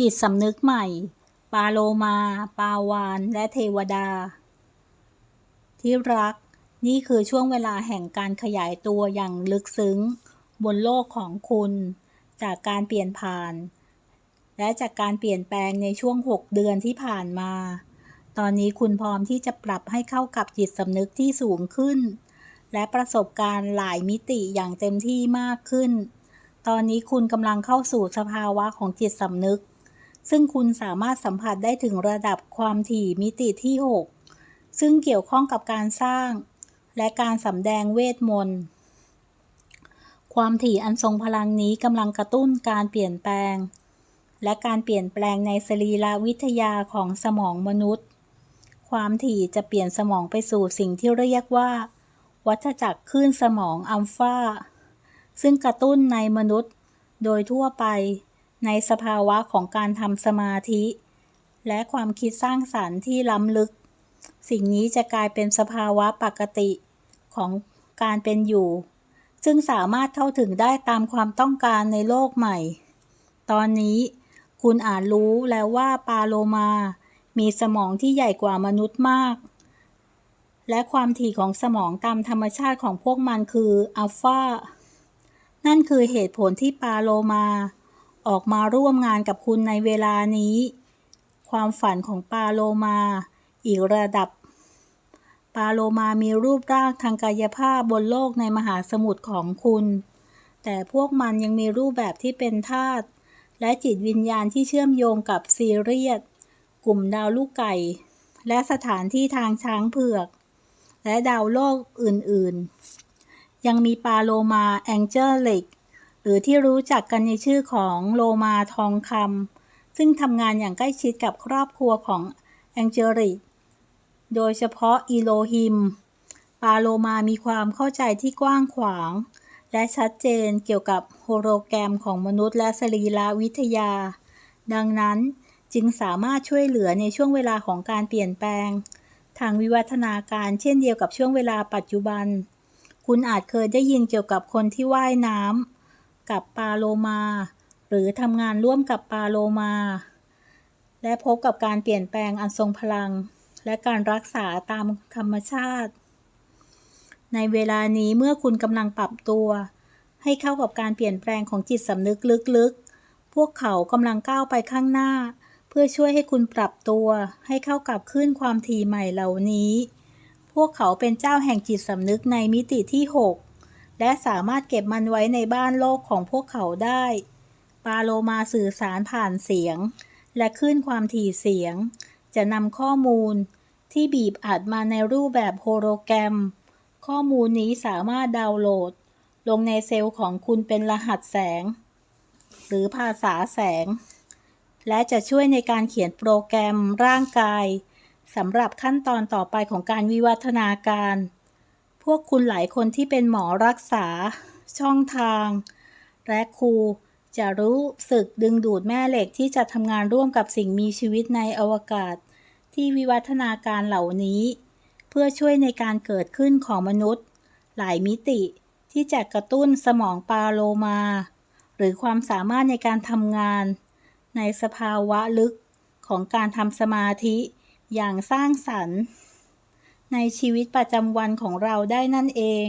จิตสำนึกใหม่ ปาโลมา ปาวาน และเทวดา ที่รัก นี่คือช่วงเวลาแห่งการขยายตัวอย่างลึกซึ้ง บนโลกของคุณ จากการเปลี่ยนผ่าน และจากการเปลี่ยนแปลงในช่วง 6 เดือนที่ผ่านมา ตอนนี้คุณพร้อมที่จะปรับให้เข้ากับจิตสำนึกที่สูงขึ้น และประสบการณ์หลายมิติอย่างเต็มที่มากขึ้น ตอนนี้คุณกำลังเข้าสู่สภาวะของจิตสำนึก ซึ่งคุณสามารถสัมผัสได้ถึงระดับความถี่มิติที่ 6 ซึ่งเกี่ยวข้องกับการสร้าง และการสำแดงเวทมนต์ความถี่อันทรงพลังนี้กำลังกระตุ้นการเปลี่ยนแปลง และการเปลี่ยนแปลงในสรีรวิทยาของสมองมนุษย์ ความถี่จะเปลี่ยนสมองไปสู่สิ่งที่เรียกว่า วัฏจักรคลื่นสมองอัลฟาซึ่งกระตุ้นในมนุษย์โดยทั่วไป ในสภาวะของการทำสมาธิ และความคิดสร้างสรรค์ที่ล้ำลึก สิ่งนี้จะกลายเป็นสภาวะปกติของการเป็นอยู่ ซึ่งสามารถเข้าถึงได้ตามความต้องการในโลกใหม่ ตอนนี้คุณอาจรู้แล้วว่าปาโลมา มีสมองที่ใหญ่กว่ามนุษย์มาก และความถี่ของสมองตามธรรมชาติของพวกมันคืออัลฟานั่นคือเหตุผลที่ปาโลมา ออกมาร่วมงานกับคุณในเวลานี้ ความฝันของปาโลมา อีกระดับ ปาโลมามีรูปร่างทางกายภาพบนโลกในมหาสมุทรของคุณ แต่พวกมันยังมีรูปแบบที่เป็นธาตุและจิตวิญญาณที่เชื่อมโยงกับซีเรียสกลุ่มดาวลูกไก่ และสถานที่ทางช้างเผือก และดาวโลกอื่นๆ ยังมีปาโลมาแองเจลิก หรือที่รู้จักกันในชื่อของโลมาทองคำซึ่งทำงานอย่างใกล้ชิดกับครอบครัวของแองเจลิกโดยเฉพาะอีโลฮิม ปาโลมามีความเข้าใจที่กว้างขวาง และชัดเจนเกี่ยวกับโฮโลแกรมของมนุษย์และสรีรวิทยา ดังนั้นจึงสามารถช่วยเหลือในช่วงเวลาของการเปลี่ยนแปลง ทางวิวัฒนาการเช่นเดียวกับช่วงเวลาปัจจุบัน คุณอาจเคยได้ยินเกี่ยวกับคนที่ว่ายน้ำ กับปาโลมา หรือทำงานร่วมกับปาโลมา และพบกับการเปลี่ยนแปลงอันทรงพลัง และการรักษาตามธรรมชาติ ในเวลานี้เมื่อคุณกำลังปรับตัว ให้เข้ากับการเปลี่ยนแปลงของจิตสำนึกลึกๆ พวกเขากำลังก้าวไปข้างหน้า เพื่อช่วยให้คุณปรับตัวให้เข้ากับคลื่นความถี่ใหม่เหล่านี้ พวกเขาเป็นเจ้าแห่งจิตสำนึกในมิติที่ 6 และสามารถเก็บมันไว้ในบ้านโลกของพวกเขาได้ ปาโลมาสื่อสารผ่านเสียง และคลื่นความถี่เสียง จะนำข้อมูลที่บีบอัดมาในรูปแบบโฮโลแกรม ข้อมูลนี้สามารถดาวน์โหลด ลงในเซลล์ของคุณเป็นรหัสแสง หรือภาษาแสง และจะช่วยในการเขียนโปรแกรมร่างกายสำหรับขั้นตอนต่อไปของการวิวัฒนาการ พวกคุณหลายคนที่เป็นหมอรักษา ช่องทาง และครูจะรู้สึกดึงดูดแม่เหล็กที่จะทำงานร่วมกับสิ่งมีชีวิตในอวกาศ ที่วิวัฒนาการเหล่านี้ เพื่อช่วยในการเกิดขึ้นของมนุษย์ หลายมิติที่จะกระตุ้นสมองปาโลมา หรือความสามารถในการทำงาน ในสภาวะลึกของการทำสมาธิอย่างสร้างสรรค์ ในชีวิตประจำวันของเราได้นั่นเอง